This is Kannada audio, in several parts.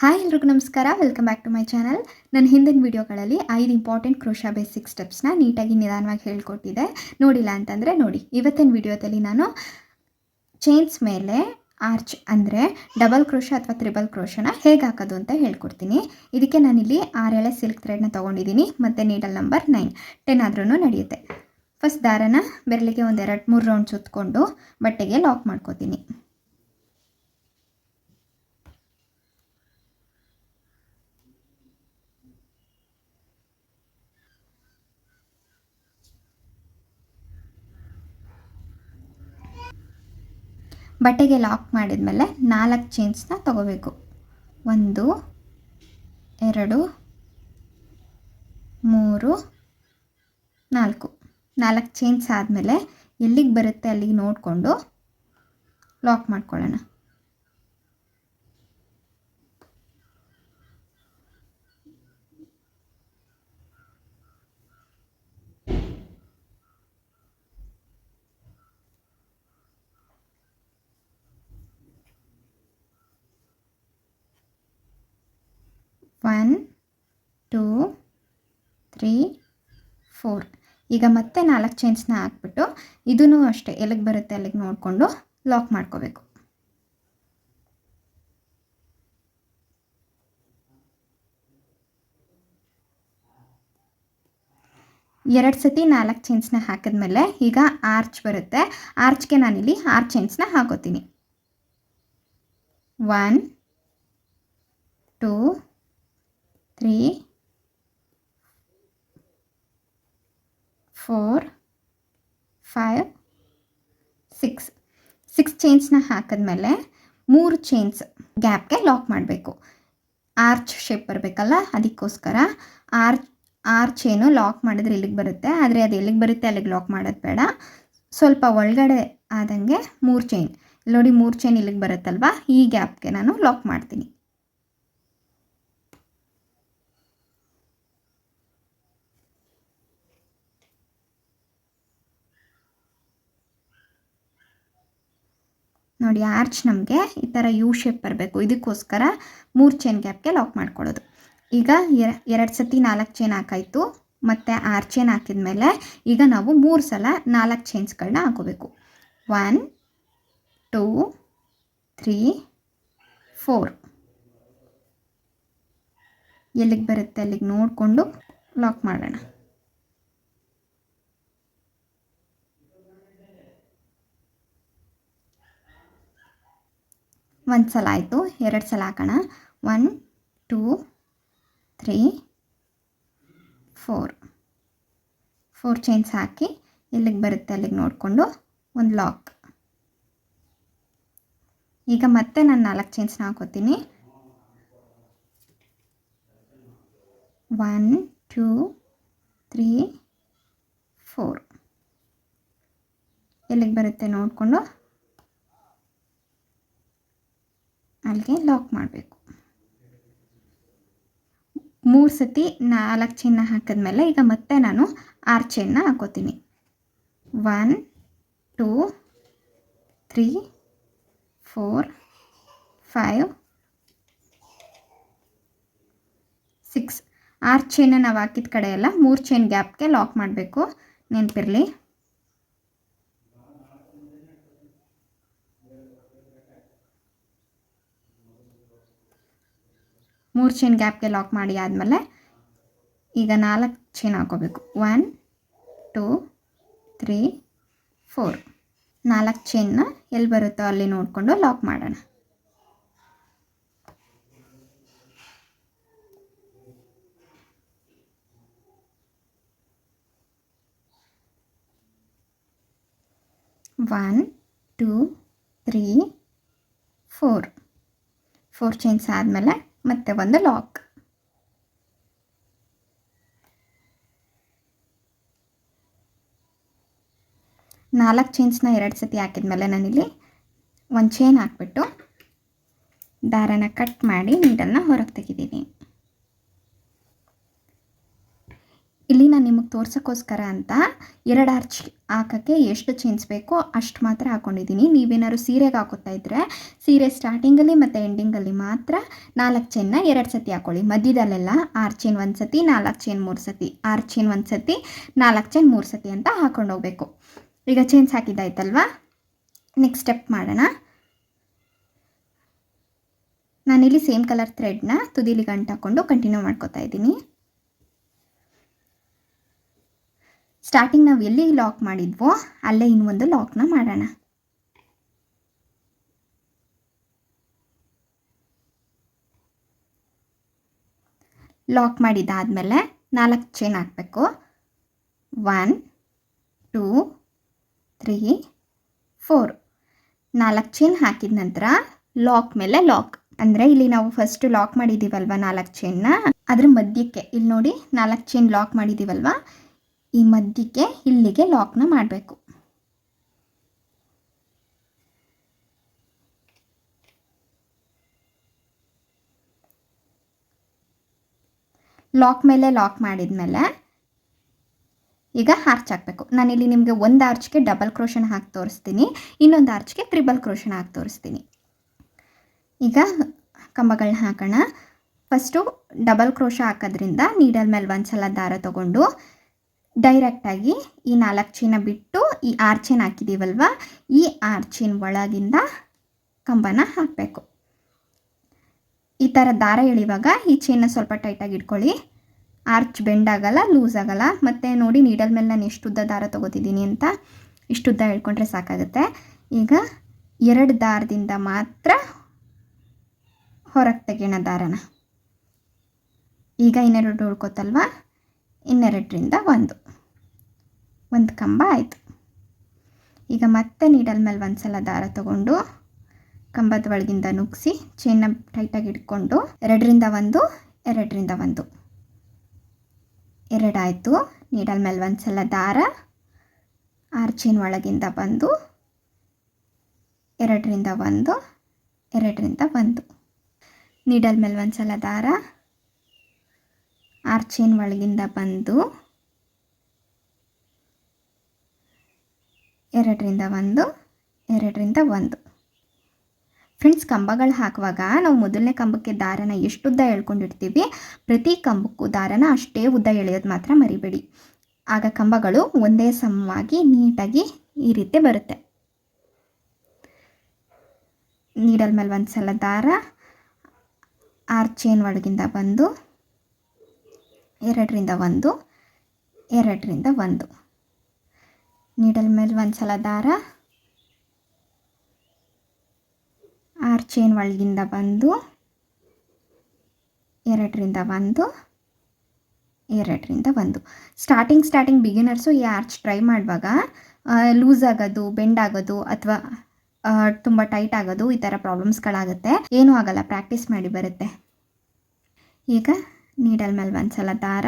ಹಾಯ್ ಎಲ್ರಿಗೂ ನಮಸ್ಕಾರ. Welcome back to my channel ನನ್ನ ಹಿಂದಿನ ವೀಡಿಯೋಗಳಲ್ಲಿ ಐದು ಇಂಪಾರ್ಟೆಂಟ್ ಕ್ರೋಶಾ ಬೇಸಿಕ್ ಸ್ಟೆಪ್ಸ್ನ ನೀಟಾಗಿ ನಿಧಾನವಾಗಿ ಹೇಳ್ಕೊಟ್ಟಿದ್ದೆ. ನೋಡಿಲ್ಲ ಅಂತಂದರೆ ನೋಡಿ. ಇವತ್ತಿನ ವಿಡಿಯೋದಲ್ಲಿ ನಾನು ಚೈನ್ಸ್ ಮೇಲೆ ಆರ್ಚ್ ಅಂದರೆ ಡಬಲ್ ಕ್ರೋಶ ಅಥವಾ ತ್ರಿಬಲ್ ಕ್ರೋಶನ ಹೇಗೆ ಹಾಕೋದು ಅಂತ ಹೇಳ್ಕೊಡ್ತೀನಿ. ಇದಕ್ಕೆ ನಾನಿಲ್ಲಿ ಆರೆಳೆ ಸಿಲ್ಕ್ ಥ್ರೆಡ್ನ ತೊಗೊಂಡಿದ್ದೀನಿ ಮತ್ತು ನೀಡಲ್ ನಂಬರ್ ನೈನ್ ಟೆನ್ ಆದ್ರೂ ನಡೆಯುತ್ತೆ. ಫಸ್ಟ್ ದಾರನ ಬೆರಳಿಗೆ ಒಂದು ಎರಡು ಮೂರು ರೌಂಡ್ ಸುತ್ತಕೊಂಡು ಬಟ್ಟೆಗೆ ಲಾಕ್ ಮಾಡ್ಕೋತೀನಿ. ಬಟ್ಟೆಗೆ ಲಾಕ್ ಮಾಡಿದ್ಮೇಲೆ ನಾಲ್ಕು ಚೈನ್ಸ್ನ ತಗೋಬೇಕು. ಒಂದು, ಎರಡು, ಮೂರು, ನಾಲ್ಕು. ನಾಲ್ಕು ಚೈನ್ಸ್ ಆದಮೇಲೆ ಎಲ್ಲಿಗೆ ಬರುತ್ತೆ ಅಲ್ಲಿಗೆ ನೋಡಿಕೊಂಡು ಲಾಕ್ ಮಾಡ್ಕೊಳ್ಳೋಣ. One, two, three, four. ಈಗ ಮತ್ತೆ ನಾಲ್ಕು ಚೈನ್ಸ್ನ ಹಾಕ್ಬಿಟ್ಟು ಇದೂ ಅಷ್ಟೇ, ಎಲ್ಲಿಗೆ ಬರುತ್ತೆ ಅಲ್ಲಿಗೆ ನೋಡಿಕೊಂಡು ಲಾಕ್ ಮಾಡ್ಕೋಬೇಕು. ಎರಡು ಸತಿ ನಾಲ್ಕು ಚೈನ್ಸ್ನ ಹಾಕಿದ್ಮೇಲೆ ಈಗ ಆರ್ಚ್ ಬರುತ್ತೆ. ಆರ್ಚ್ಗೆ ನಾನಿಲ್ಲಿ ಆರು ಚೈನ್ಸ್ನ ಹಾಕೋತೀನಿ. One, two three, four, five, six. Six ಚೈನ್ಸ್ನ ಹಾಕಿದ್ಮೇಲೆ ಮೂರು ಚೈನ್ಸ್ ಗ್ಯಾಪ್ಗೆ ಲಾಕ್ ಮಾಡಬೇಕು. ಆರ್ಚ್ ಶೇಪ್ ಬರಬೇಕಲ್ಲ, ಅದಕ್ಕೋಸ್ಕರ ಆರ್ಚ್ ಆರ್ ಚೈನು ಲಾಕ್ ಮಾಡಿದ್ರೆ ಇಲ್ಲಿಗೆ ಬರುತ್ತೆ, ಆದರೆ ಅದು ಎಲ್ಲಿಗೆ ಬರುತ್ತೆ ಅಲ್ಲಿಗೆ ಲಾಕ್ ಮಾಡೋದು ಬೇಡ. ಸ್ವಲ್ಪ ಒಳಗಡೆ ಆದಂಗೆ ಮೂರು ಚೈನ್ ನೋಡಿ, ಮೂರು ಚೈನ್ ಇಲ್ಲಿಗೆ ಬರುತ್ತಲ್ವ? ಈ ಗ್ಯಾಪ್ಗೆ ನಾನು ಲಾಕ್ ಮಾಡ್ತೀನಿ. ನೋಡಿ ಆರ್ಚ್ ನಮಗೆ ಈ ಥರ ಯು ಶೇಪ್ ಬರಬೇಕು. ಇದಕ್ಕೋಸ್ಕರ ಮೂರು ಚೈನ್ ಗ್ಯಾಪ್ಗೆ ಲಾಕ್ ಮಾಡ್ಕೊಳ್ಳೋದು. ಈಗ ಎರಡು ಸತಿ ನಾಲ್ಕು ಚೈನ್ ಹಾಕಾಯಿತು. ಮತ್ತು ಆರು ಚೈನ್ ಹಾಕಿದ ಮೇಲೆ ಈಗ ನಾವು ಮೂರು ಸಲ ನಾಲ್ಕು ಚೈನ್ಸ್ಗಳನ್ನ ಹಾಕೋಬೇಕು. ಒನ್ ಟೂ ತ್ರೀ ಫೋರ್ ಎಲ್ಲಿಗೆ ಬರುತ್ತೆ? ಅಲ್ಲಿಗೆ ನೋಡಿಕೊಂಡು ಲಾಕ್ ಮಾಡೋಣ. ಒಂದು ಸಲ ಆಯಿತು, ಎರಡು ಸಲ ಹಾಕೋಣ. One two three four four chains ಹಾಕಿ ಎಲ್ಲಿಗೆ ಬರುತ್ತೆ, ಅಲ್ಲಿಗೆ ನೋಡಿಕೊಂಡು ಒಂದು ಲಾಕ್ ಈಗ ಮತ್ತೆ ನಾನು ನಾಲ್ಕು ಚೈನ್ಸ್ನ ಹಾಕೋತೀನಿ. ಒನ್ ಟೂ ತ್ರೀ ಫೋರ್ ಎಲ್ಲಿಗೆ ಬರುತ್ತೆ ನೋಡಿಕೊಂಡು ಅಲ್ಲಿಗೆ ಲಾಕ್ ಮಾಡಬೇಕು. ಮೂರು ಸತಿ ನಾಲ್ಕು ಚೈನ್ನ ಹಾಕಿದ್ಮೇಲೆ ಈಗ ಮತ್ತೆ ನಾನು ಆರು ಚೈನ್ನ ಹಾಕೋತೀನಿ. One two three four five six ಆರು ಚೈನ ನಾವು ಹಾಕಿದ ಕಡೆ ಎಲ್ಲ ಮೂರು ಚೈನ್ ಗ್ಯಾಪ್ಗೆ ಲಾಕ್ ಮಾಡಬೇಕು. ನೆನಪಿರಲಿ? ಮೂರು ಚೈನ್ ಗ್ಯಾಪ್ಗೆ ಲಾಕ್ ಮಾಡಿ ಆದಮೇಲೆ ಈಗ ನಾಲ್ಕು ಚೈನ್ ಹಾಕೋಬೇಕು. ಒನ್ ಟೂ ತ್ರೀ ಫೋರ್ ನಾಲ್ಕು ಚೈನ್ನ ಎಲ್ಲಿ ಬರುತ್ತೋ ಅಲ್ಲಿ ನೋಡಿಕೊಂಡು ಲಾಕ್ ಮಾಡೋಣ. One two three four four chains ಆದಮೇಲೆ ಮತ್ತೆ ಒಂದು ಲಾಕ್. ನಾಲ್ಕು ಚೈನ್ಸ್ನ ಎರಡು ಸತಿ ಹಾಕಿದ್ಮೇಲೆ ನಾನಿಲ್ಲಿ ಒಂದು ಚೈನ್ ಹಾಕ್ಬಿಟ್ಟು ದಾರನ ಕಟ್ ಮಾಡಿ ನೀಡನ್ನು ಹೊರಗೆ ತೆಗಿದ್ದೀನಿ ಇಲ್ಲಿ ನಾನು ನಿಮಗೆ ತೋರ್ಸೋಕ್ಕೋಸ್ಕರ ಅಂತ ಎರಡು ಆರ್ಚ್ ಹಾಕೋಕ್ಕೆ ಎಷ್ಟು ಚೈನ್ಸ್ ಬೇಕೋ ಅಷ್ಟು ಮಾತ್ರ ಹಾಕ್ಕೊಂಡಿದ್ದೀನಿ ನೀವೇನಾದ್ರು ಸೀರೆಗೆ ಹಾಕೋತಾ ಇದ್ದರೆ ಸೀರೆ ಸ್ಟಾರ್ಟಿಂಗಲ್ಲಿ ಮತ್ತು ಎಂಡಿಂಗಲ್ಲಿ ಮಾತ್ರ ನಾಲ್ಕು ಚೈನ್ನ ಎರಡು ಸತಿ ಹಾಕೊಳ್ಳಿ. ಮಧ್ಯದಲ್ಲೆಲ್ಲ ಆರು ಚೈನ್ ಒಂದು ಸತಿ, ನಾಲ್ಕು ಚೈನ್ ಮೂರು ಸತಿ, ಆರು ಚೈನ್ ಒಂದು ಸತಿ, ನಾಲ್ಕು ಚೈನ್ ಮೂರು ಸತಿ ಅಂತ ಹಾಕೊಂಡು ಹೋಗಬೇಕು. ಈಗ ಚೈನ್ಸ್ ಹಾಕಿದ್ದಾಯ್ತಲ್ವಾ? ನೆಕ್ಸ್ಟ್ ಸ್ಟೆಪ್ ಮಾಡೋಣ. ನಾನಿಲ್ಲಿ ಸೇಮ್ ಕಲರ್ ಥ್ರೆಡ್ನ ತುದಿಲಿ ಗಂಟು ಹಾಕ್ಕೊಂಡು ಕಂಟಿನ್ಯೂ ಮಾಡ್ಕೋತಾ ಇದ್ದೀನಿ. ಸ್ಟಾರ್ಟಿಂಗ್ ನಾವು ಎಲ್ಲಿ ಲಾಕ್ ಮಾಡಿದ್ವೋ ಅಲ್ಲೇ ಇನ್ನೊಂದು ಲಾಕ್ನ ಮಾಡೋಣ. ಲಾಕ್ ಮಾಡಿದ್ದಾದಮೇಲೆ ನಾಲ್ಕು ಚೈನ್ ಹಾಕಬೇಕು. ಒನ್ ಟೂ ತ್ರೀ ಫೋರ್ ನಾಲ್ಕು ಚೈನ್ ಹಾಕಿದ ನಂತರ ಲಾಕ್ ಮೇಲೆ ಲಾಕ್ ಅಂದರೆ ಇಲ್ಲಿ ನಾವು ಫಸ್ಟ್ ಲಾಕ್ ಮಾಡಿದ್ದೀವಲ್ವ ನಾಲ್ಕು ಚೈನ್ನ ಅದ್ರ ಮಧ್ಯಕ್ಕೆ, ಇಲ್ಲಿ ನೋಡಿ ನಾಲ್ಕು ಚೈನ್ ಲಾಕ್ ಮಾಡಿದ್ದೀವಲ್ವ ಈ ಮಧ್ಯಕ್ಕೆ ಇಲ್ಲಿಗೆ ಲಾಕ್ನ ಮಾಡಬೇಕು. ಲಾಕ್ ಮೇಲೆ ಲಾಕ್ ಮಾಡಿದ್ಮೇಲೆ ಈಗ ಆರ್ಚ್ ಹಾಕಬೇಕು. ನಾನಿಲ್ಲಿ ನಿಮಗೆ ಒಂದು ಆರ್ಚ್ಗೆ ಡಬಲ್ ಕ್ರೋಷನ್ ಹಾಕಿ ತೋರಿಸ್ತೀನಿ. ಇನ್ನೊಂದು ಆರ್ಚ್ಗೆ ತ್ರಿಬಲ್ ಕ್ರೋಷನ್ ಹಾಕಿ ತೋರಿಸ್ತೀನಿ. ಈಗ ಕಂಬಗಳನ್ನ ಹಾಕೋಣ. ಫಸ್ಟು ಡಬಲ್ ಕ್ರೋಶ ಹಾಕೋದ್ರಿಂದ ನೀಡಲ್ ಮೇಲೆ ಒಂದು ಸಲ ದಾರ ತಗೊಂಡು ಡೈರೆಕ್ಟಾಗಿ ಈ ನಾಲ್ಕು ಚೀನ ಬಿಟ್ಟು ಈ ಆರ್ಚಿನ ಹಾಕಿದ್ದೀವಲ್ವ ಈ ಆರ್ಚಿನ ಒಳಗಿಂದ ಕಂಬನ ಹಾಕಬೇಕು. ಈ ಥರ ದಾರ ಎಳಿವಾಗ ಈ ಚೈನ ಸ್ವಲ್ಪ ಟೈಟಾಗಿ ಇಟ್ಕೊಳ್ಳಿ. ಆರ್ಚ್ ಬೆಂಡ್ ಆಗಲ್ಲ ಲೂಸ್ ಆಗಲ್ಲ. ಮತ್ತು ನೋಡಿ ನೀಡಲ್ ಮೇಲೆ ನಾನು ಎಷ್ಟು ಉದ್ದ ದಾರ ತೊಗೋತಿದ್ದೀನಿ ಅಂತ ಇಷ್ಟು ಉದ್ದ ಹೇಳ್ಕೊಂಡ್ರೆ ಸಾಕಾಗುತ್ತೆ. ಈಗ ಎರಡು ದಾರದಿಂದ ಮಾತ್ರ ಹೊರಗೆ ತೆಗೆಯೋಣ ದಾರನ. ಈಗ ಇನ್ನೆರಡು ಉಳ್ಕೊತಲ್ವ ಇನ್ನೆರಡರಿಂದ ಒಂದು. ಒಂದು ಕಂಬ ಆಯಿತು. ಈಗ ಮತ್ತೆ ನೀಡಲ್ ಮೇಲೆ ಒಂದು ಸಲ ದಾರ ತಗೊಂಡು ಕಂಬದ ಒಳಗಿಂದ ನುಗ್ಸಿ ಚೈನ್ನ ಟೈಟಾಗಿ ಇಟ್ಕೊಂಡು ಎರಡರಿಂದ ಒಂದು ಎರಡರಿಂದ ಒಂದು. ಎರಡಾಯಿತು ನೀಡಲ್ ಮೇಲೆ ಒಂದು ಸಲ ದಾರ ಚೈನ್ ಒಳಗಿಂದ ಬಂದು ಎರಡರಿಂದ ಒಂದು ಎರಡರಿಂದ ಒಂದು. ನೀಡಲ್ ಮೇಲೆ ಒಂದು ಸಲ ದಾರ ಚೈನ್ ಒಳಗಿಂದ ಬಂದು ಎರಡರಿಂದ ಒಂದು ಎರಡರಿಂದ ಒಂದು. ಫ್ರೆಂಡ್ಸ್ ಕಂಬಗಳು ಹಾಕುವಾಗ ನಾವು ಮೊದಲನೇ ಕಂಬಕ್ಕೆ ದಾರನ ಎಷ್ಟು ಉದ್ದ ಎಳ್ಕೊಂಡಿರ್ತೀವಿ ಪ್ರತಿ ಕಂಬಕ್ಕೂ ದಾರನ ಅಷ್ಟೇ ಉದ್ದ ಎಳೆಯೋದು ಮಾತ್ರ ಮರಿಬೇಡಿ. ಆಗ ಕಂಬಗಳು ಒಂದೇ ಸಮವಾಗಿ ನೀಟಾಗಿ ಈ ರೀತಿ ಬರುತ್ತೆ. ನೀಡಲ್ ಮೇಲೆ ಒಂದು ಸಲ ದಾರ ಆರ್ಚೇನ್ ಒಳಗಿಂದ ಬಂದು ಎರಡರಿಂದ ಒಂದು ಎರಡರಿಂದ ಒಂದು. ನೀಡಲ್ ಮೇಲೆ ಒಂದು ಸಲ ದಾರ. ಆರ್ ಚೈನ್ ಒಳಗಿಂದ ಬಂದು ಎರಡರಿಂದ ಒಂದು ಎರಡರಿಂದ ಒಂದು. ಸ್ಟಾರ್ಟಿಂಗ್ ಸ್ಟಾರ್ಟಿಂಗ್ ಬಿಗಿನರ್ಸು ಈ ಆರ್ಚ್ ಟ್ರೈ ಮಾಡುವಾಗ ಲೂಸ್ ಆಗೋದು ಬೆಂಡ್ ಆಗೋದು ಅಥವಾ ತುಂಬ ಟೈಟ್ ಆಗೋದು ಈ ಥರ ಪ್ರಾಬ್ಲಮ್ಸ್ಗಳಾಗುತ್ತೆ ಏನೂ ಆಗಲ್ಲ ಪ್ರಾಕ್ಟೀಸ್ ಮಾಡಿ ಬರುತ್ತೆ. ಈಗ ನೀಡಲ್ ಮೇಲೆ ಒಂದು ಸಲ ದಾರ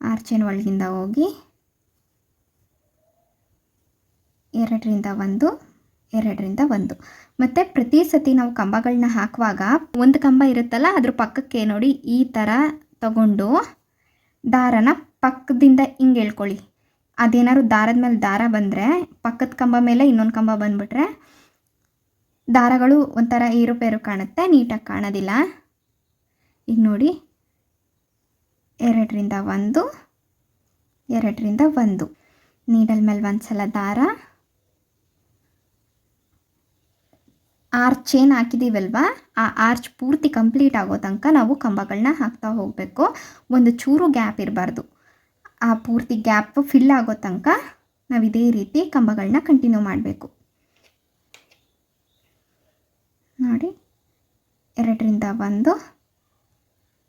ಆರ್ಚೇನ್ ಒಳಗಿಂದ ಹೋಗಿ ಎರಡರಿಂದ ಒಂದು ಎರಡರಿಂದ ಒಂದು. ಮತ್ತು ಪ್ರತಿ ಸತಿ ನಾವು ಕಂಬಗಳನ್ನ ಹಾಕುವಾಗ ಒಂದು ಕಂಬ ಇರುತ್ತಲ್ಲ, ಅದ್ರ ಪಕ್ಕಕ್ಕೆ ನೋಡಿ, ಈ ಥರ ತಗೊಂಡು ದಾರನ ಪಕ್ಕದಿಂದ ಹಿಂಗೆ ಹೇಳ್ಕೊಳ್ಳಿ. ಅದೇನಾದ್ರು ದಾರದ ಮೇಲೆ ದಾರ ಬಂದರೆ, ಪಕ್ಕದ ಕಂಬ ಮೇಲೆ ಇನ್ನೊಂದು ಕಂಬ ಬಂದುಬಿಟ್ರೆ, ದಾರಗಳು ಒಂಥರ ಏರುಪೇರು ಕಾಣುತ್ತೆ, ನೀಟಾಗಿ ಕಾಣೋದಿಲ್ಲ. ಈಗ ನೋಡಿ, ಎರಡರಿಂದ ಒಂದು ಎರಡರಿಂದ ಒಂದು. ನೀಡಲ್ ಮೇಲೆ ಒಂದು ಸಲ ದಾರ. ಆರ್ಚ್ ಏನು ಹಾಕಿದ್ದೀವಲ್ವಾ ಆ ಆರ್ಚ್ ಪೂರ್ತಿ ಕಂಪ್ಲೀಟ್ ಆಗೋ ತನಕ ನಾವು ಕಂಬಗಳನ್ನ ಹಾಕ್ತಾ ಹೋಗಬೇಕು. ಒಂದು ಚೂರು ಗ್ಯಾಪ್ ಇರಬಾರ್ದು. ಆ ಪೂರ್ತಿ ಗ್ಯಾಪ್ ಫಿಲ್ ಆಗೋ ತನಕ ನಾವು ಇದೇ ರೀತಿ ಕಂಬಗಳನ್ನ ಕಂಟಿನ್ಯೂ ಮಾಡಬೇಕು. ನೋಡಿ, ಎರಡರಿಂದ ಒಂದು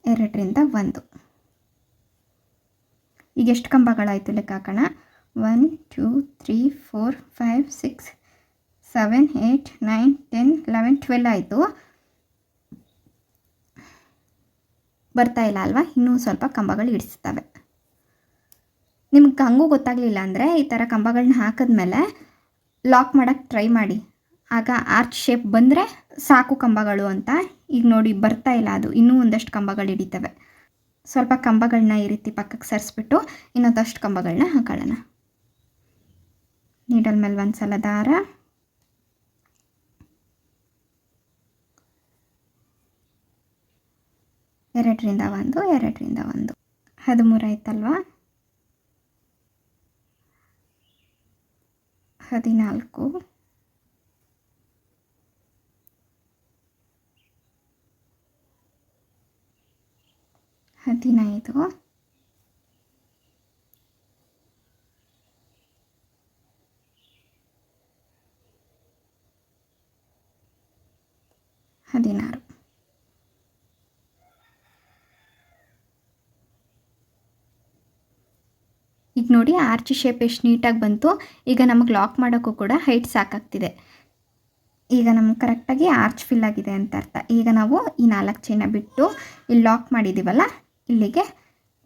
ಎರಡರಿಂದ ಒಂದು. ಈಗ ಎಷ್ಟು ಕಂಬಗಳಾಯಿತು ಲೆಕ್ಕ ಹಾಕೋಣ? One two three four five six seven eight nine ten eleven twelve ಆಯಿತು. ಬರ್ತಾ ಇಲ್ಲ ಅಲ್ವಾ? ಇನ್ನೂ ಸ್ವಲ್ಪ ಕಂಬಗಳು ಇಡಿಸ್ತವೆ ನಿಮ್ಗೆ ಹಂಗೂ ಗೊತ್ತಾಗಲಿಲ್ಲ ಅಂದರೆ ಈ ಥರ ಕಂಬಗಳನ್ನ ಹಾಕಿದ್ಮೇಲೆ ಲಾಕ್ ಮಾಡೋಕ್ಕೆ ಟ್ರೈ ಮಾಡಿ. ಆಗ ಆರ್ಚ್ ಶೇಪ್ ಬಂದರೆ ಸಾಕು ಕಂಬಗಳು ಅಂತ. ಈಗ ನೋಡಿ ಬರ್ತಾ ಇಲ್ಲ ಅದು. ಇನ್ನೂ ಒಂದಷ್ಟು ಕಂಬಗಳು ಹಿಡಿತವೆ. ಸ್ವಲ್ಪ ಕಂಬಗಳನ್ನ ಈ ರೀತಿ ಪಕ್ಕಕ್ಕೆ ಸರಿಸ್ಬಿಟ್ಟು ಇನ್ನೊಂದಷ್ಟು ಕಂಬಗಳನ್ನ ಹಾಕೊಳ್ಳೋಣ. ನೀಡಲ್ ಮೇಲೆ ಒಂದು ಸಲ ದಾರ. ಎರಡರಿಂದ ಒಂದು ಎರಡರಿಂದ ಒಂದು. ಹದಿಮೂರು ಆಯ್ತಲ್ವಾ? ಹದಿನಾಲ್ಕು. ಹದಿನೈದು. ಹದಿನಾರು. ಈಗ ನೋಡಿ ಆರ್ಚಿ ಶೇಪ್ ಎಷ್ಟು ನೀಟಾಗಿ ಬಂತು ಈಗ ನಮಗೆ ಲಾಕ್ ಮಾಡೋಕ್ಕೂ ಕೂಡ ಹೈಟ್ ಸಾಕಾಗ್ತಿದೆ. ಈಗ ನಮ್ಗೆ ಕರೆಕ್ಟಾಗಿ ಆರ್ಚ್ ಫಿಲ್ ಆಗಿದೆ ಅಂತ ಅರ್ಥ. ಈಗ ನಾವು ಈ ನಾಲ್ಕು ಚೈನ ಬಿಟ್ಟು ಇಲ್ಲಿ ಲಾಕ್ ಮಾಡಿದ್ದೀವಲ್ಲ ಇಲ್ಲಿಗೆ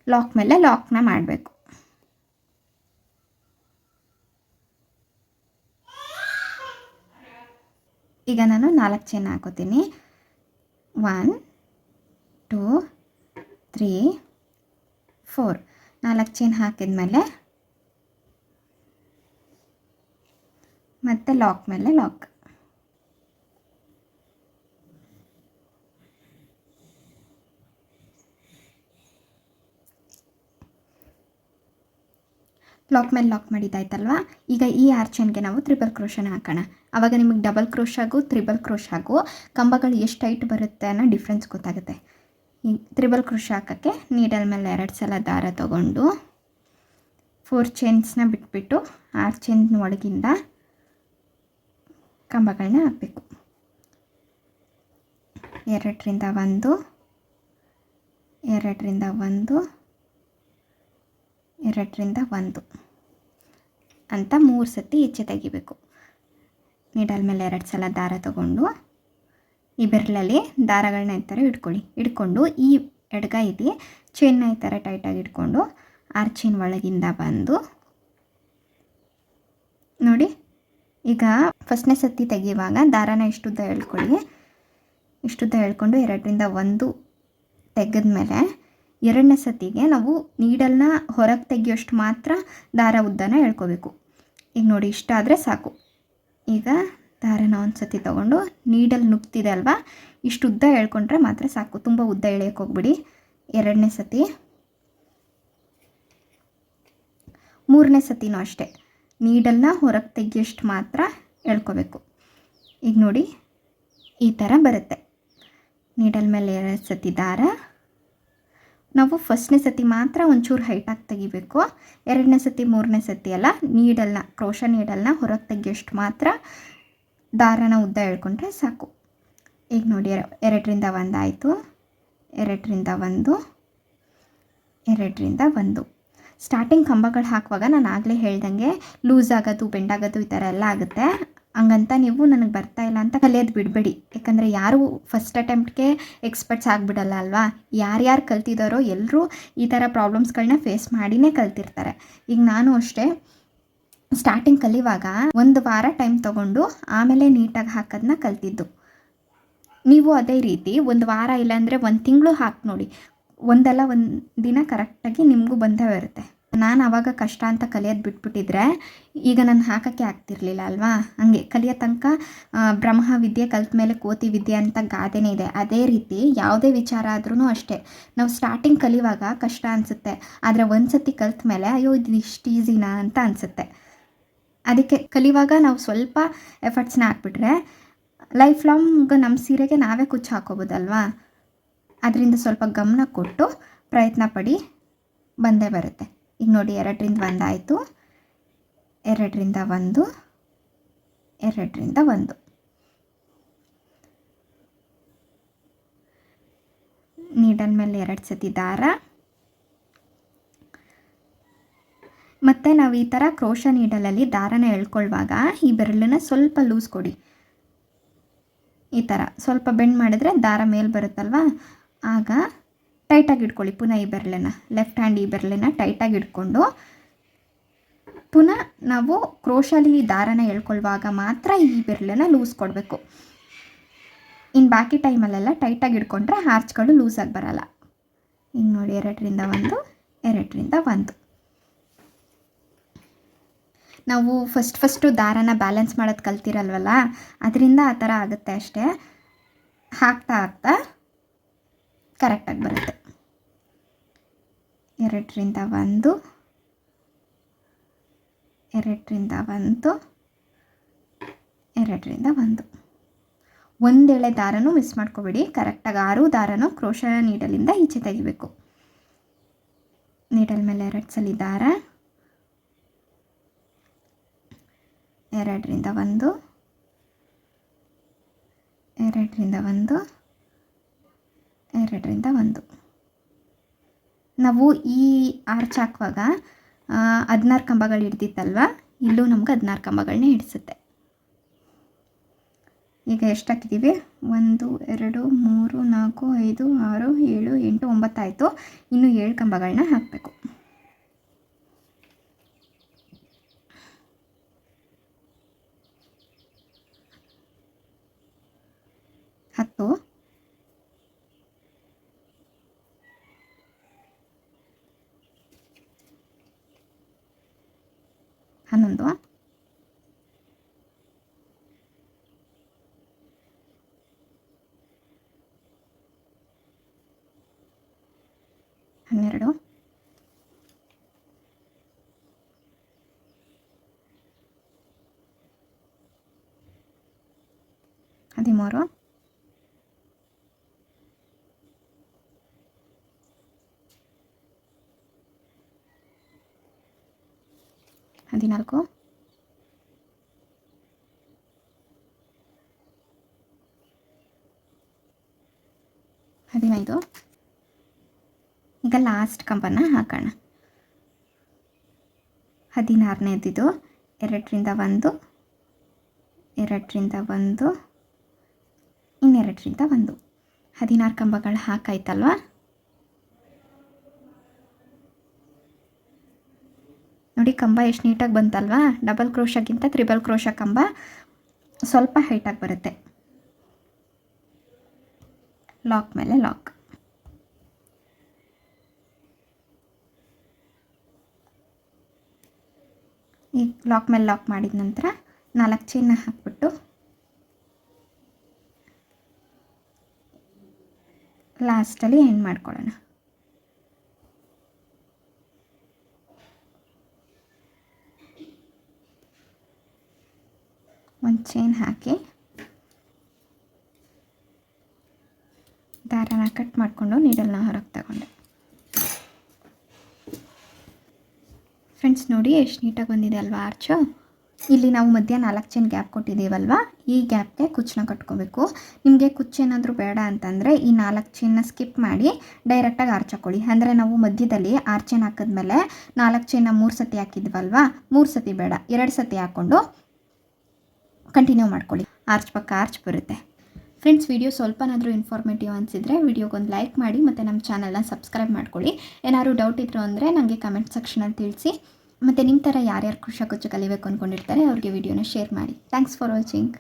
ಲಾಕ್ ಮೇಲೆ ಲಾಕ್ನ ಮಾಡಬೇಕು. ಈಗ ನಾನು ನಾಲ್ಕು ಚೈನ್ ಹಾಕೋತೀನಿ. ಒನ್ ಟೂ ತ್ರೀ ಫೋರ್ ನಾಲ್ಕು ಚೈನ್ ಹಾಕಿದ್ಮೇಲೆ ಮತ್ತೆ ಲಾಕ್ ಮೇಲೆ ಲಾಕ್ ಲಾಕ್ ಮೇಲೆ ಲಾಕ್ ಮಾಡಿದ್ದಾಯ್ತಲ್ವಾ? ಈಗ ಈ ಆರ್ಚನ್ಗೆ ನಾವು ತ್ರಿಬಲ್ ಕ್ರೋಶನ ಹಾಕೋಣ. ಆವಾಗ ನಿಮಗೆ ಡಬಲ್ ಕ್ರೋಶ್ ಆಗು ತ್ರಿಬಲ್ ಕ್ರೋಶ್ ಆಗು, ಕಂಬಗಳು ಎಷ್ಟು ಟೈಟ್ ಬರುತ್ತೆ ಅನ್ನೋ ಡಿಫ್ರೆನ್ಸ್ ಗೊತ್ತಾಗುತ್ತೆ. ಈ ತ್ರಿಬಲ್ ಕೃಷಿ ಹಾಕೋಕ್ಕೆ ನೀಡಲ್ ಮೇಲೆ ಎರಡು ಸಲ ದಾರ ತಗೊಂಡು ಫೋರ್ ಚೈನ್ಸ್ನ ಬಿಟ್ಬಿಟ್ಟು ಆರು ಚೈನ್ ಒಳಗಿಂದ ಕಂಬಗಳನ್ನ ಹಾಕಬೇಕು. ಎರಡರಿಂದ ಒಂದು ಎರಡರಿಂದ ಒಂದು ಎರಡರಿಂದ ಒಂದು ಅಂತ ಮೂರು ಸತಿ ಈಚೆ ತೆಗಿಬೇಕು. ನೀಡಲ್ ಮೇಲೆ ಎರಡು ಸಲ ದಾರ ತಗೊಂಡು ಈ ಬೆರಳಲ್ಲಿ ದಾರಗಳನ್ನ ಈ ಥರ ಇಟ್ಕೊಳ್ಳಿ. ಇಟ್ಕೊಂಡು ಈ ಎಡಗೈಲಿ ಚೈನ್ನ ಈ ಥರ ಟೈಟಾಗಿ ಇಟ್ಕೊಂಡು ಆರ್ಚಿನ ಚೈನ್ ಒಳಗಿಂದ ಬಂದು ನೋಡಿ, ಈಗ ಫಸ್ಟ್ನೇ ಸತಿ ತೆಗೆಯುವಾಗ ದಾರನ ಇಷ್ಟುದ್ದ ಎಳ್ಕೊಳ್ಳಿ. ಇಷ್ಟುದ್ದ ಹೇಳ್ಕೊಂಡು ಎರಡರಿಂದ ಒಂದು ತೆಗೆದ ಮೇಲೆ ಎರಡನೇ ಸತಿಗೆ ನಾವು ನೀಡಲ್ನ ಹೊರಗೆ ತೆಗಿಯೋಷ್ಟು ಮಾತ್ರ ದಾರ ಉದ್ದನ ಎಳ್ಕೋಬೇಕು. ಈಗ ನೋಡಿ, ಇಷ್ಟ ಆದರೆ ಸಾಕು. ಈಗ ದಾರನ ಒಂದು ಸತಿ ತೊಗೊಂಡು ನೀಡಲ್ ನುಗ್ತಿದೆ ಅಲ್ವಾ? ಇಷ್ಟು ಉದ್ದ ಎಳ್ಕೊಂಡ್ರೆ ಮಾತ್ರ ಸಾಕು. ತುಂಬ ಉದ್ದ ಎಳೆಯಕ್ಕೆ ಹೋಗ್ಬಿಡಿ. ಎರಡನೇ ಸತಿ. ಮೂರನೇ ಸತಿನೂ ಅಷ್ಟೇ. ನೀಡಲ್ನ ಹೊರಗೆ ತೆಗಿಯೋಷ್ಟು ಮಾತ್ರ ಎಳ್ಕೋಬೇಕು. ಈಗ ನೋಡಿ, ಈ ಥರ ಬರುತ್ತೆ. ನೀಡಲ್ ಮೇಲೆ ಎರಡು ಸತಿ ದಾರ ನಾವು ಫಸ್ಟ್ನೇ ಸತಿ ಮಾತ್ರ ಒಂಚೂರು ಹೈಟಾಗಿ ತೆಗಿಬೇಕು. ಎರಡನೇ ಸತಿ, ಮೂರನೇ ಸತಿ ಅಲ್ಲ, ನೀಡಲ್ನ, ಕ್ರೋಶ ನೀಡಲ್ನ ಹೊರಗೆ ತೆಗಿಯೋಷ್ಟು ಮಾತ್ರ ದಾರನ ಉದ್ದ ಎಳ್ಕೊಂಡ್ರೆ ಸಾಕು. ಈಗ ನೋಡಿ ಎರಡರಿಂದ ಒಂದು ಆಯಿತು. ಎರಡರಿಂದ ಒಂದು. ಎರಡರಿಂದ ಒಂದು. ಸ್ಟಾರ್ಟಿಂಗ್ ಕಂಬಗಳು ಹಾಕುವಾಗ ನಾನು ಆಗಲೇ ಹೇಳ್ದಂಗೆ ಲೂಸ್ ಆಗೋದು ಬೆಂಡಾಗೋದು ಈ ಥರ ಎಲ್ಲ ಆಗುತ್ತೆ. ಹಂಗಂತ ನೀವು ನನಗೆ ಬರ್ತಾ ಇಲ್ಲ ಅಂತ ಕಲಿಯೋದು ಬಿಡಬೇಡಿ. ಯಾಕಂದರೆ ಯಾರು ಫಸ್ಟ್ ಅಟೆಂಪ್ಟ್ಗೆ ಎಕ್ಸ್ಪರ್ಟ್ಸ್ ಆಗಿಬಿಡಲ್ಲ ಅಲ್ವಾ? ಯಾರ್ಯಾರು ಕಲ್ತಿದ್ದಾರೋ ಎಲ್ಲರೂ ಈ ಥರ ಪ್ರಾಬ್ಲಮ್ಸ್ಗಳನ್ನ ಫೇಸ್ ಮಾಡಿನೇ ಕಲ್ತಿರ್ತಾರೆ. ಈಗ ನಾನು ಅಷ್ಟೇ ಸ್ಟಾರ್ಟಿಂಗ್ ಕಲಿಯುವಾಗ ಒಂದು ವಾರ ಟೈಮ್ ತಗೊಂಡು ಆಮೇಲೆ ನೀಟಾಗಿ ಹಾಕೋದನ್ನ ಕಲ್ತಿದ್ದು. ನೀವು ಅದೇ ರೀತಿ ಒಂದು ವಾರ ಇಲ್ಲಾಂದರೆ ಒಂದು ತಿಂಗಳು ಹಾಕಿ ನೋಡಿ. ಒಂದಲ್ಲ ಒಂದು ದಿನ ಕರೆಕ್ಟಾಗಿ ನಿಮಗೂ ಬಂದೇ ಬರುತ್ತೆ ನಾನು ಆವಾಗ ಕಷ್ಟ ಅಂತ ಕಲಿಯೋದು ಬಿಟ್ಬಿಟ್ಟಿದ್ರೆ ಈಗ ನಾನು ಹಾಕೋಕ್ಕೆ ಆಗ್ತಿರ್ಲಿಲ್ಲ ಅಲ್ವಾ? ಹಂಗೆ ಕಲಿಯೋ ತನಕ ಬ್ರಹ್ಮ ವಿದ್ಯೆ ಕಲ್ತ ಮೇಲೆ ಕೋತಿ ವಿದ್ಯೆ ಅಂತ ಗಾದೆನೇ ಇದೆ. ಅದೇ ರೀತಿ ಯಾವುದೇ ವಿಚಾರ ಆದ್ರೂ ಅಷ್ಟೇ. ನಾವು ಸ್ಟಾರ್ಟಿಂಗ್ ಕಲಿಯುವಾಗ ಕಷ್ಟ ಅನಿಸುತ್ತೆ. ಆದರೆ ಒಂದು ಸತಿ ಕಲ್ತ ಮೇಲೆ, ಅಯ್ಯೋ ಇದು ಇಷ್ಟು ಈಸಿನಾ ಅಂತ ಅನಿಸುತ್ತೆ. ಅದಕ್ಕೆ ಕಲಿಯುವಾಗ ನಾವು ಸ್ವಲ್ಪ ಎಫರ್ಟ್ಸ್ನ ಹಾಕ್ಬಿಟ್ರೆ ಲೈಫ್ ಲಾಂಗ್ ನಮ್ಮ ಸೀರೆಗೆ ನಾವೇ ಕುಚ್ಚು ಹಾಕೋಬೋದಲ್ವಾ ಅದರಿಂದ ಸ್ವಲ್ಪ ಗಮನ ಕೊಟ್ಟು ಪ್ರಯತ್ನ ಪಡಿ, ಬಂದೇ ಬರುತ್ತೆ. ಈಗ ನೋಡಿ, ಎರಡರಿಂದ ಒಂದಾಯಿತು ಎರಡರಿಂದ ಒಂದು ಎರಡರಿಂದ ಒಂದು. ನೀಡನ್ ಮೇಲೆ ಎರಡು ಸತಿ ದಾರ. ಮತ್ತು ನಾವು ಈ ಥರ ಕ್ರೋಶ ನೀಡಲಲ್ಲಿ ದಾರನ ಎಳ್ಕೊಳ್ಳುವಾಗ ಈ ಬೆರಳನ್ನ ಸ್ವಲ್ಪ ಲೂಸ್ ಕೊಡಿ. ಈ ಥರ ಸ್ವಲ್ಪ ಬೆಂಡ್ ಮಾಡಿದ್ರೆ ದಾರ ಮೇಲೆ ಬರುತ್ತಲ್ವಾ? ಆಗ ಟೈಟಾಗಿ ಇಟ್ಕೊಳ್ಳಿ ಪುನಃ ಈ ಬೆರಳನ್ನ. ಲೆಫ್ಟ್ ಹ್ಯಾಂಡ್ ಈ ಬೆರಳನ್ನ ಟೈಟಾಗಿ ಇಟ್ಕೊಂಡು ಪುನಃ ನಾವು ಕ್ರೋಶಲಿ ದಾರನ ಎಳ್ಕೊಳ್ಳುವಾಗ ಮಾತ್ರ ಈ ಬೆರಳನ್ನ ಲೂಸ್ ಕೊಡಬೇಕು. ಇನ್ನು ಬಾಕಿ ಟೈಮಲ್ಲೆಲ್ಲ ಟೈಟಾಗಿ ಇಟ್ಕೊಂಡ್ರೆ ಹಾರ್ಚ್ಗಳು ಲೂಸಾಗಿ ಬರಲ್ಲ. ಹಿಂಗೆ ನೋಡಿ ಎರಡರಿಂದ ಒಂದು ಎರಡರಿಂದ ಒಂದು. ನಾವು ಫಸ್ಟ್ ಫಸ್ಟು ದಾರನ ಬ್ಯಾಲೆನ್ಸ್ ಮಾಡೋದು ಕಲ್ತಿರಲ್ವಲ್ಲ? ಅದರಿಂದ ಆ ಥರ ಆಗುತ್ತೆ ಅಷ್ಟೇ. ಹಾಕ್ತಾ ಹಾಕ್ತಾ ಕರೆಕ್ಟಾಗಿ ಬರುತ್ತೆ. ಎರಡರಿಂದ ಒಂದು. ಎರಡರಿಂದ ಒಂದು. ಎರಡರಿಂದ ಒಂದು. ಒಂದೆಳೆ ದಾರನೂ ಮಿಸ್ ಮಾಡ್ಕೋಬೇಡಿ. ಕರೆಕ್ಟಾಗಿ ಆರು ದಾರನೂ ಕ್ರೋಶ ನೀಡಲಿಂದ ಈಚೆ ತೆಗಿಬೇಕು. ನೀಡಲ್ ಮೇಲೆ ಎರಡು ಸಲ ದಾರ. ಎರಡರಿಂದ ಒಂದು. ಎರಡರಿಂದ ಒಂದು. ಎರಡರಿಂದ ಒಂದು. ನಾವು ಈ ಆರ್ಚ್ ಹಾಕುವಾಗ ಹದಿನಾರು ಕಂಬಗಳು ಹಿಡ್ದಿತ್ತಲ್ವ? ಇಲ್ಲೂ ನಮ್ಗೆ ಹದಿನಾರು ಕಂಬಗಳನ್ನ ಹಿಡಿಸುತ್ತೆ. ಈಗ ಎಷ್ಟು ಹಾಕಿದ್ದೀವಿ ಒಂದು, ಎರಡು, ಮೂರು, ನಾಲ್ಕು, ಐದು, ಆರು, ಏಳು, ಎಂಟು, ಒಂಬತ್ತಾಯಿತು. ಇನ್ನು ಏಳು ಕಂಬಗಳನ್ನ ಹಾಕಬೇಕು. ಹತ್ತು. ಹನ್ನೊಂದು. ಹನ್ನೆರಡು. ಹದಿಮೂರು. ಹದಿನಾಲ್ಕು. ಹದಿನೈದು. ಈಗ ಲಾಸ್ಟ್ ಕಂಬನ ಹಾಕೋಣ. ಹದಿನಾರನೇದಿದು ಎರಡರಿಂದ ಒಂದು ಎರಡರಿಂದ ಒಂದು, ಇನ್ನೆರಡರಿಂದ ಒಂದು. ಹದಿನಾರು ಕಂಬಗಳು ಹಾಕಾಯ್ತಲ್ವಾ? ನೋಡಿ ಕಂಬ ಎಷ್ಟು ನೀಟಾಗಿ ಬಂತಲ್ವಾ? ಡಬಲ್ ಕ್ರೋಶಕ್ಕಿಂತ ತ್ರಿಬಲ್ ಕ್ರೋಶ ಕಂಬ. ಸ್ವಲ್ಪ ಹೈಟಾಗಿ ಬರುತ್ತೆ. ಲಾಕ್ ಮೇಲೆ ಲಾಕ್ ಈ ಲಾಕ್ ಮೇಲೆ ಲಾಕ್ ಮಾಡಿದ ನಂತರ ನಾಲ್ಕು ಚೈನ್ನ ಹಾಕ್ಬಿಟ್ಟು ಲಾಸ್ಟಲ್ಲಿ ಎಂಡ್ ಮಾಡ್ಕೊಳ್ಳೋಣ ಒಂದು ಚೈನ್ ಹಾಕಿ ದಾರನ ಕಟ್ ಮಾಡಿಕೊಂಡು ನೀಡಲ್ನ ಹೊರಗೆ ತಗೊಂಡೆ. ಫ್ರೆಂಡ್ಸ್ ನೋಡಿ ಎಷ್ಟು ನೀಟಾಗಿ ಬಂದಿದೆ ಅಲ್ವಾ ಆರ್ಚು ಇಲ್ಲಿ ನಾವು ಮಧ್ಯ ನಾಲ್ಕು ಚೈನ್ ಗ್ಯಾಪ್ ಕೊಟ್ಟಿದ್ದೀವಲ್ವ? ಈ ಗ್ಯಾಪ್ಗೆ ಕುಚ್ಚನ್ನ ಕಟ್ಕೋಬೇಕು. ನಿಮಗೆ ಕುಚ್ಚೇನಾದರೂ ಬೇಡ ಅಂತಂದರೆ ಈ ನಾಲ್ಕು ಚೈನ್ನ ಸ್ಕಿಪ್ ಮಾಡಿ ಡೈರೆಕ್ಟಾಗಿ ಆರ್ಚ್ ಹಾಕೊಳ್ಳಿ. ಅಂದರೆ ನಾವು ಮಧ್ಯದಲ್ಲಿ ಆರ್ಚೇನ್ ಚೈನ್ ಹಾಕಿದ್ಮೇಲೆ ನಾಲ್ಕು ಚೈನ್ನ ಮೂರು ಸತಿ ಹಾಕಿದ್ವಲ್ವಾ? ಮೂರು ಸತಿ ಬೇಡ. ಎರಡು ಸತಿ ಹಾಕ್ಕೊಂಡು ಕಂಟಿನ್ಯೂ ಮಾಡ್ಕೊಳ್ಳಿ. ಆರ್ಚ್ ಪಕ್ಕ ಆರ್ಚ್ ಬರುತ್ತೆ. ಫ್ರೆಂಡ್ಸ್ ವಿಡಿಯೋ ಸ್ವಲ್ಪನಾದರೂ ಇನ್ಫಾರ್ಮೇಟಿವ್ ಅನಿಸಿದರೆ ವಿಡಿಯೋಗೊಂದು ಲೈಕ್ ಮಾಡಿ ಮತ್ತು ನಮ್ಮ ಚಾನಲ್ನ ಸಬ್ಸ್ಕ್ರೈಬ್ ಮಾಡ್ಕೊಳ್ಳಿ. ಏನಾದರೂ ಡೌಟ್ ಇದ್ರು ಅಂದರೆ ನನಗೆ ಕಮೆಂಟ್ ಸೆಕ್ಷನಲ್ಲಿ ತಿಳಿಸಿ. ಮತ್ತು ನಿಮ್ಮ ಥರ ಯಾರ್ಯಾರು ಕೃಷಿ ಕಲಿಬೇಕು ಅಂದ್ಕೊಂಡಿರ್ತಾರೆ ಅವ್ರಿಗೆ ವಿಡಿಯೋನ ಶೇರ್ ಮಾಡಿ. Thanks for watching